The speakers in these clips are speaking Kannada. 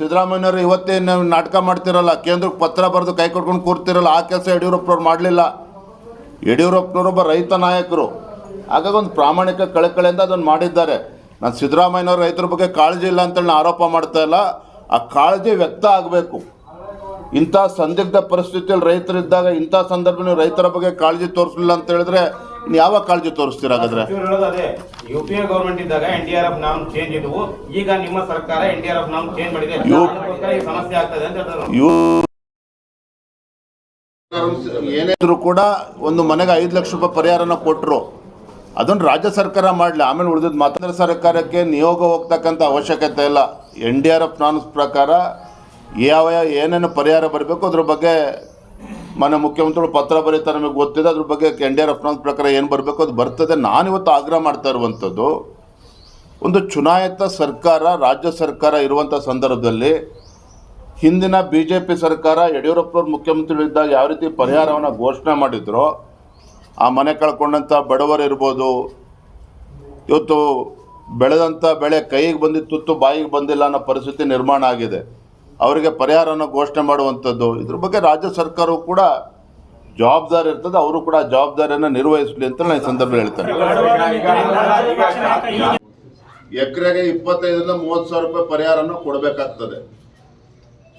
ಸಿದ್ದರಾಮಯ್ಯನವರು ಇವತ್ತೇ ನೀವು ನಾಟಕ ಮಾಡ್ತಿರಲ್ಲ, ಕೇಂದ್ರಕ್ಕೆ ಪತ್ರ ಬರೆದು ಕೈ ಕೊಟ್ಕೊಂಡು ಕೂರ್ತಿರಲ್ಲ, ಆ ಕೆಲಸ ಯಡಿಯೂರಪ್ಪನವ್ರು ಮಾಡಲಿಲ್ಲ. ಯಡಿಯೂರಪ್ಪನವರು ಒಬ್ಬ ರೈತ ನಾಯಕರು. ಹಾಗಾಗಿ ಒಂದು ಪ್ರಾಮಾಣಿಕ ಕಳಕಳಿಯಿಂದ ಅದನ್ನು ಮಾಡಿದ್ದಾರೆ. ನಾನು ಸಿದ್ದರಾಮಯ್ಯವ್ರ ರೈತರ ಬಗ್ಗೆ ಕಾಳಜಿ ಇಲ್ಲ ಅಂತೇಳಿ ನಾನು ಆರೋಪ ಮಾಡ್ತಾ ಇಲ್ಲ. ಆ ಕಾಳಜಿ ವ್ಯಕ್ತ ಆಗಬೇಕು. ಇಂಥ ಸಂದಿಗ್ಧ ಪರಿಸ್ಥಿತಿಯಲ್ಲಿ ರೈತರಿದ್ದಾಗ ಇಂಥ ಸಂದರ್ಭ ರೈತರ ಬಗ್ಗೆ ಕಾಳಜಿ ತೋರಿಸಲಿಲ್ಲ ಅಂತ ಹೇಳಿದ್ರೆ ಯಾವಾಗ ಕಾಳಜಿ ತೋರಿಸ್ತೀರ ಹಾಗಾದ್ರೆ? ಇವ್ರು ಹೇಳೋದು ಅದೇ ಯು ಪಿ ಎ ಗೌರ್ಮೆಂಟ್ ಇದ್ದಾಗ ಎನ್ ಡಿ ಆರ್ ಎಫ್ ನಾಮ್ ಚೇಂಜ್ ಇದ್ವು. ಈಗ ನಿಮ್ಮ ಸರ್ಕಾರ ಎನ್ ಡಿ ಆರ್ ಎಫ್ ನಾಮ್ ಚೇಂಜ್ ಮಾಡಿದೆ. ಯು- ಅದಕ್ಕೋಸ್ಕರ ಈ ಸಮಸ್ಯೆ ಆಗ್ತದೆ ಅಂತ ಹೇಳ್ತಾರೆ. ಇವು ಏನೇ ಇದ್ರೂ ಕೂಡ ಒಂದು ಮನೆಗೆ ಐದು ಲಕ್ಷ ರೂಪಾಯಿ ಪರಿಹಾರನ ಕೊಟ್ಟರು ಅದನ್ನು ರಾಜ್ಯ ಸರ್ಕಾರ ಮಾಡಲಿ. ಆಮೇಲೆ ಉಳಿದಿದ್ದು ಮಾತ್ರ ಸರ್ಕಾರಕ್ಕೆ ನಿಯೋಗ ಹೋಗ್ತಕ್ಕಂಥ ಅವಶ್ಯಕತೆ ಇಲ್ಲ. N D R F norms ಪ್ರಕಾರ ಯಾವ ಏನೇನು ಪರಿಹಾರ ಬರಬೇಕು ಅದ್ರ ಬಗ್ಗೆ ಮನೆ ಮುಖ್ಯಮಂತ್ರಿಗಳು ಪತ್ರ ಬರೀತಾರೆ ನಮಗೆ ಗೊತ್ತಿದೆ, ಅದ್ರ ಬಗ್ಗೆ N D R F norms ಪ್ರಕಾರ ಏನು ಬರಬೇಕು ಅದು ಬರ್ತದೆ. ನಾನಿವತ್ತು ಆಗ್ರಹ ಮಾಡ್ತಾ ಇರುವಂಥದ್ದು, ಒಂದು ಚುನಾಯಿತ ಸರ್ಕಾರ, ರಾಜ್ಯ ಸರ್ಕಾರ ಇರುವಂಥ ಸಂದರ್ಭದಲ್ಲಿ ಹಿಂದಿನ ಬಿ ಜೆ ಪಿ ಸರ್ಕಾರ, ಯಡಿಯೂರಪ್ಪನವ್ರು ಮುಖ್ಯಮಂತ್ರಿಗಳಿದ್ದಾಗ ಯಾವ ರೀತಿ ಪರಿಹಾರವನ್ನು ಘೋಷಣೆ ಮಾಡಿದ್ರೋ, ಆ ಮನೆ ಕಳ್ಕೊಂಡಂಥ ಬಡವರು ಇರ್ಬೋದು, ಇವತ್ತು ಬೆಳೆದಂಥ ಬೆಳೆ ಕೈಗೆ ಬಂದಿತ್ತು ಬಾಯಿಗೆ ಬಂದಿಲ್ಲ ಅನ್ನೋ ಪರಿಸ್ಥಿತಿ ನಿರ್ಮಾಣ ಆಗಿದೆ. ಅವರಿಗೆ ಪರಿಹಾರನ ಘೋಷಣೆ ಮಾಡುವಂಥದ್ದು. ಇದ್ರ ಬಗ್ಗೆ ರಾಜ್ಯ ಸರ್ಕಾರವು ಕೂಡ ಜವಾಬ್ದಾರಿ ಇರ್ತದೆ ಅವರು ಕೂಡ ಆ ಜವಾಬ್ದಾರಿಯನ್ನು ನಿರ್ವಹಿಸಲಿ ಅಂತ ನಾನು ಈ ಸಂದರ್ಭದಲ್ಲಿ ಹೇಳ್ತೇನೆ. ಎಕರೆಗೆ ಇಪ್ಪತ್ತೈದರಿಂದ ಮೂವತ್ತು ಸಾವಿರ ರೂಪಾಯಿ ಪರಿಹಾರನ ಕೊಡಬೇಕಾಗ್ತದೆ.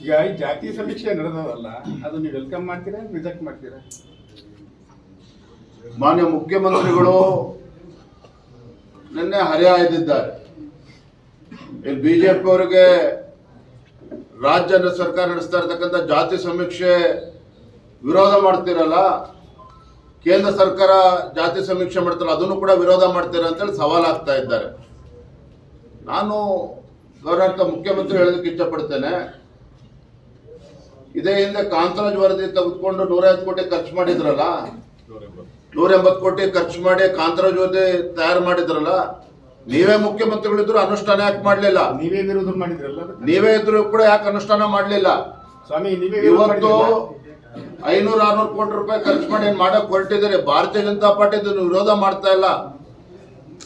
ಈಗ ಈ ಜಾತಿ ಸಮೀಕ್ಷೆ ನಡೆದದಲ್ಲ ಅದು ನೀವು ವೆಲ್ಕಮ್ ಮಾಡ್ತೀರಾ ರಿಜೆಕ್ಟ್ ಮಾಡ್ತೀರಾ? ಮಾನ್ಯ ಮುಖ್ಯಮಂತ್ರಿಗಳು ನಿನ್ನೆ ಹರಿಹಾಯ್ದಿದ್ದಾರೆ. ಬಿಜೆಪಿ ಬಿ ಜೆ ಪಿ ಅವರಿಗೆ ರಾಜ್ಯ ಸರ್ಕಾರ ನಡೆಸ್ತಾ ಇರ್ತಕ್ಕಂಥ ಜಾತಿ ಸಮೀಕ್ಷೆ ವಿರೋಧ ಮಾಡ್ತಿರಲ್ಲ, ಕೇಂದ್ರ ಸರ್ಕಾರ ಜಾತಿ ಸಮೀಕ್ಷೆ ಮಾಡ್ತಾರಲ್ಲ, ಅದನ್ನು ಕೂಡ ವಿರೋಧ ಮಾಡ್ತೀರ ಅಂತೇಳಿ ಸವಾಲಾಗ್ತಾ ಇದ್ದಾರೆ. ನಾನು ಗೌರವಾರ್ಥ ಮುಖ್ಯಮಂತ್ರಿ ಹೇಳೋದಕ್ಕೆ ಇಷ್ಟಪಡ್ತೇನೆ. ಇದೇ ಹಿಂದೆ ಕಾಂತರಾಜ್ ವರದಿ ತೆಗೆದುಕೊಂಡು ನೂರೈವತ್ತು ಕೋಟಿ ಖರ್ಚು ಮಾಡಿದ್ರಲ್ಲ ನೂರ ಎಂಬತ್ತು ಕೋಟಿ ಖರ್ಚು ಮಾಡಿ ಕಾಂತರಾಜ್ ವರದಿ ತಯಾರು ಮಾಡಿದ್ರಲ್ಲ ನೀವೇ ಮುಖ್ಯಮಂತ್ರಿಗಳಿದ್ರು ಅನುಷ್ಠಾನ ಯಾಕೆ ಮಾಡಲಿಲ್ಲ? ನೀವೇ ವಿರೋಧ ಮಾಡಿದ್ರಲ್ಲ ನೀವೇ ಇದ್ರು ಕೂಡ ಯಾಕೆ ಅನುಷ್ಠಾನ ಮಾಡಲಿಲ್ಲ? ಸ್ವಾಮಿ ನೀವೇ ವಿರೋಧ ಇವತ್ತು? ಐನೂರ ಆರ್ನೂರು ಕೋಟಿ ರೂಪಾಯಿ ಖರ್ಚು ಮಾಡಿ ಏನ್ ಮಾಡಕ್ ಹೊರಟಿದ್ದಾರೆ? ಭಾರತೀಯ ಜನತಾ ಪಾರ್ಟಿ ಇದನ್ನು ವಿರೋಧ ಮಾಡ್ತಾ ಇಲ್ಲ.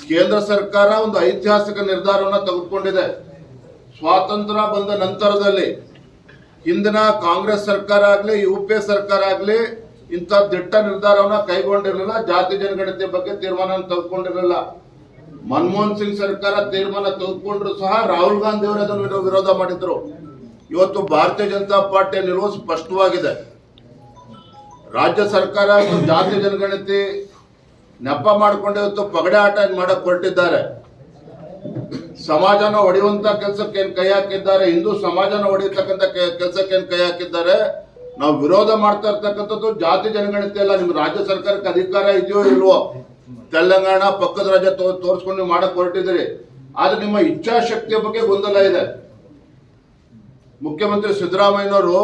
ಕೇಂದ್ರ ಸರ್ಕಾರ ಒಂದು ಐತಿಹಾಸಿಕ ನಿರ್ಧಾರವನ್ನು ತೆಗೆದುಕೊಂಡಿದೆ. ಸ್ವಾತಂತ್ರ್ಯ ಬಂದ ನಂತರದಲ್ಲಿ ಹಿಂದಿನ ಕಾಂಗ್ರೆಸ್ ಸರ್ಕಾರ ಆಗಲಿ ಯು ಪಿ ಎ ಸರ್ಕಾರ ಆಗಲಿ ಇಂಥ ದಿಟ್ಟ ನಿರ್ಧಾರವನ್ನ ಕೈಗೊಂಡಿರಲಿಲ್ಲ. ಜಾತಿ ಜನಗಣತಿ ಬಗ್ಗೆ ತೀರ್ಮಾನ ತೆಗೆದುಕೊಂಡಿರಲಿಲ್ಲ. ಮನಮೋಹನ್ ಸಿಂಗ್ ಸರ್ಕಾರ ತೀರ್ಮಾನ ತೆಗೆದುಕೊಂಡ್ರು ಸಹ ರಾಹುಲ್ ಗಾಂಧಿ ಅವರು ಅದನ್ನು ವಿರೋ- ವಿರೋಧ ಮಾಡಿದ್ರು. ಇವತ್ತು ಭಾರತೀಯ ಜನತಾ ಪಾರ್ಟಿಯ ನಿಲುವು ಸ್ಪಷ್ಟವಾಗಿದೆ. ರಾಜ್ಯ ಸರ್ಕಾರ ಜಾತಿ ಜನಗಣತಿ ನೆಪ ಮಾಡಿಕೊಂಡು ಇವತ್ತು ಪಗಡೆ ಆಟ ಮಾಡಕ್ ಹೊರಟಿದ್ದಾರೆ. ಸಮಾಜನ ಹೊಡೆಯುವಂತ ಕೆಲಸಕ್ಕೆ ಏನ್ ಕೈ ಹಾಕಿದ್ದಾರೆ, ಹಿಂದೂ ಸಮಾಜನ ಹೊಡೆಯತಕ್ಕಂಥ ಕೆಲಸಕ್ಕೆ ಏನ್ ಕೈ ಹಾಕಿದ್ದಾರೆ, ನಾವು ವಿರೋಧ ಮಾಡ್ತಾ ಇರ್ತಕ್ಕಂಥದ್ದು ಜಾತಿ ಜನಗಣತಿ ಅಲ್ಲ, ನಿಮ್ ರಾಜ್ಯ ಸರ್ಕಾರಕ್ಕೆ ಅಧಿಕಾರ ಇದೆಯೋ ಇಲ್ವೋ? ತೆಲಂಗಾಣ ಪಕ್ಕದ ರಾಜ್ಯ ತೋರಿಸ್ಕೊಂಡು ಮಾಡಕ್ ಹೊರಟಿದ್ದೀರಿ. ಆದ್ರೆ ನಿಮ್ಮ ಇಚ್ಛಾಶಕ್ತಿಯ ಬಗ್ಗೆ ಗೊಂದಲ ಇದೆ. ಮುಖ್ಯಮಂತ್ರಿ ಸಿದ್ದರಾಮಯ್ಯನವರು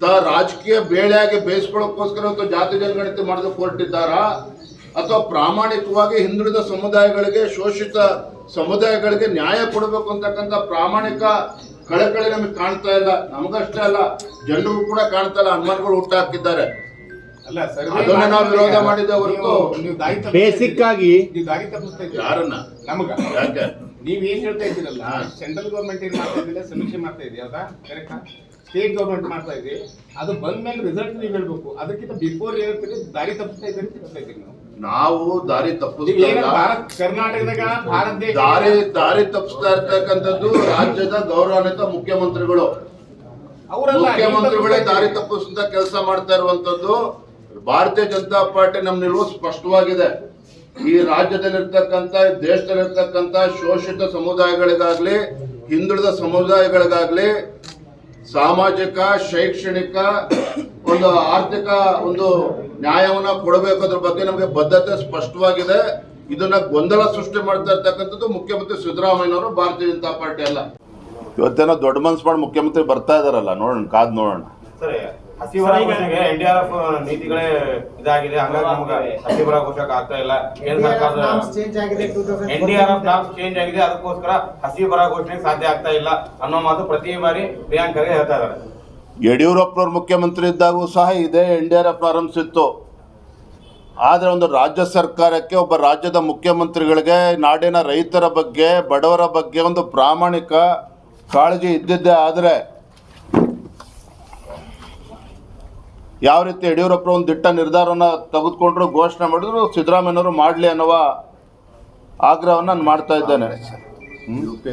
ತ ರಾಜಕೀಯ ಬೇಳೆಯಾಗಿ ಬೇಯಿಸ್ಕೊಳ್ಳೋಕ್ಕೋಸ್ಕರ ಒಂದು ಜಾತಿ ಜನಗಣತಿ ಮಾಡೋದಕ್ಕೆ ಹೊರಟಿದ್ದಾರಾ? ಅಥವಾ ಪ್ರಾಮಾಣಿಕವಾಗಿ ಹಿಂದುಳಿದ ಸಮುದಾಯಗಳಿಗೆ, ಶೋಷಿತ ಸಮುದಾಯಗಳಿಗೆ ನ್ಯಾಯ ಕೊಡಬೇಕು ಅಂತಕ್ಕಂಥ ಪ್ರಾಮಾಣಿಕ ಕಳಕಳಿ ನಮಗೆ ಕಾಣ್ತಾ ಇಲ್ಲ. ನಮಗಷ್ಟೇ ಅಲ್ಲ, ಜನರಿಗೂ ಕೂಡ ಕಾಣ್ತಾ ಇಲ್ಲ. ಅನುಮಾನಗಳು ಹುಟ್ಟಾಕಿದ್ದಾರೆ ಅದನ್ನ ನಾವು ವಿರೋಧ ಈಗ ಮಾಡಿದ್ದೆ ಹೊರತು ನೀವು- ದಾರಿ ತಪ್ಪಿಸ್ತಾ ಇದ್ದೀರಿ. ಆಗಿ ನೀವು ದಾರಿ ತಪ್ಪಿಸ್ತಾ ಇದ್ದೀರಿ. ಯಾರನ್ನ? ನಮಗ. ಯಾಕೆ? ನೀವ್ ಏನ್ ಹೇಳ್ತಾ ಇದ್ದೀರಲ್ಲ ಸೆಂಟ್ರಲ್ ಗೌರ್ಮೆಂಟ್ ಏನ್ ಮಾಡ್ತಾ ಇದ್ದಿಲ್ಲ ಸಮೀಕ್ಷೆ ಮಾಡ್ತಾ ಇದೆಯಾ ಹೌದಾ? ಕರೆಕ್ಟಾ ಸ್ಟೇಟ್ ಗೌರ್ಮೆಂಟ್ ಮಾಡ್ತಾ ಇದೆ ಅದು ಬಂದ ಮೇಲೆ ರಿಸಲ್ಟ್ ನೀವು ಹೇಳ್ಬೇಕು. ಅದಕ್ಕಿಂತ ಬಿಫೋರ್ ಹೇಳ್ತೀರಿ ದಾರಿ ತಪ್ಪಿಸ್ತಾ ಇದ್ದೀರಿ ಹೇಳ್ತಾ ಇದ್ದೀರಿ ನಾವು. ನಾವು ದಾರಿ ನೀವು ತಪ್ಪಿಸ್ತಾ ಏನ ಇಲ್ಲ. ಭಾರತ್ ಕರ್ನಾಟಕದಾಗ ಭಾರತ ದೇಶ ದಾರಿ ದಾರಿ ತಪ್ಪಿಸ್ತಾ ಇರ್ತಕ್ಕಂಥದ್ದು ರಾಜ್ಯದ ಗೌರವಾನ್ವಿತ ಮುಖ್ಯಮಂತ್ರಿಗಳು. ಅವರಲ್ಲ ಮುಖ್ಯಮಂತ್ರಿಗಳೇ ದಾರಿ ತಪ್ಪಿಸಿದ ಕೆಲಸ ಮಾಡ್ತಾ ಇರುವಂತದ್ದು ಭಾರತೀಯ ಜನತಾ ಪಾರ್ಟಿ ನಮ್ಮ ನಿಲುವು ಸ್ಪಷ್ಟವಾಗಿದೆ. ಈ ರಾಜ್ಯದಲ್ಲಿರ್ತಕ್ಕಂಥ ದೇಶದಲ್ಲಿರ್ತಕ್ಕಂಥ ಶೋಷಿತ ಸಮುದಾಯಗಳಿಗಾಗ್ಲಿ ಹಿಂದುಳಿದ ಸಮುದಾಯಗಳಿಗಾಗ್ಲಿ ಸಾಮಾಜಿಕ ಶೈಕ್ಷಣಿಕ ಒಂದು ಆರ್ಥಿಕ ಒಂದು ನ್ಯಾಯವನ್ನ ಕೊಡಬೇಕು ಅದ್ರ ಬಗ್ಗೆ ನಮಗೆ ಬದ್ಧತೆ ಸ್ಪಷ್ಟವಾಗಿದೆ. ಇದನ್ನ ಗೊಂದಲ ಸೃಷ್ಟಿ ಮಾಡ್ತಾ ಇರ್ತಕ್ಕಂಥದ್ದು ಮುಖ್ಯಮಂತ್ರಿ ಸಿದ್ದರಾಮಯ್ಯನವರು ಭಾರತೀಯ ಜನತಾ ಪಾರ್ಟಿ ಅಲ್ಲ. ಇವತ್ತೇನೋ ದೊಡ್ಡ ಮನ್ಸು ಮಾಡಿ ಮುಖ್ಯಮಂತ್ರಿ ಬರ್ತಾ ಇದಾರಲ್ಲ ನೋಡೋಣ ಕಾದ್ ನೋಡೋಣ. ಸರಿ. ಹಸಿವರ ಘೋಷಣೆಗೆ ಎನ್ ಡಿ ಆರ್ ಎಫ್ ನೀತಿಗಳೇ ಇದಾಗಿದೆ. ಹಂಗಾಗಿ ನಮ್ಗೆ ಹಸಿವರ ಘೋಷಕ ಆಗ್ತಾ ಇಲ್ಲ. ಕೇಂದ್ರ ಸರ್ಕಾರದ N D R F norms change ಆಗಿದೆ. ಅದಕ್ಕೋಸ್ಕರ ಹಸಿ ಬರ ಘೋಷಣೆಗೆ ಸಾಧ್ಯ ಆಗ್ತಾ ಇಲ್ಲ ಅನ್ನೋ ಮಾತು ಪ್ರತಿ ಬಾರಿ ಪ್ರಿಯಾಂಕ ಹೇಳ್ತಾ ಇದ್ದಾರೆ. ಯಡಿಯೂರಪ್ಪನವ್ರು ಮುಖ್ಯಮಂತ್ರಿ ಇದ್ದಾಗೂ ಸಹ ಇದೇ ಎನ್ ಡಿ ಆರ್ ಎಫ್ ಆರಂಭಿಸಿತ್ತು ಆದರೆ ಒಂದು ರಾಜ್ಯ ಸರ್ಕಾರಕ್ಕೆ ಒಬ್ಬ ರಾಜ್ಯದ ಮುಖ್ಯಮಂತ್ರಿಗಳಿಗೆ ನಾಡಿನ ರೈತರ ಬಗ್ಗೆ ಬಡವರ ಬಗ್ಗೆ ಒಂದು ಪ್ರಾಮಾಣಿಕ ಕಾಳಜಿ ಇದ್ದಿದ್ದೆ ಆದರೆ ಯಾವ ರೀತಿ ಯಡಿಯೂರಪ್ಪ ಒಂದು ದಿಟ್ಟ ನಿರ್ಧಾರವನ್ನು ತೆಗೆದುಕೊಂಡ್ರು, ಘೋಷಣೆ ಮಾಡಿದ್ರು, ಸಿದ್ದರಾಮಯ್ಯನವರು ಮಾಡಲಿ ಅನ್ನುವ ಆಗ್ರಹವನ್ನು ನಾನು ಮಾಡ್ತಾ ಇದ್ದೇನೆ. U P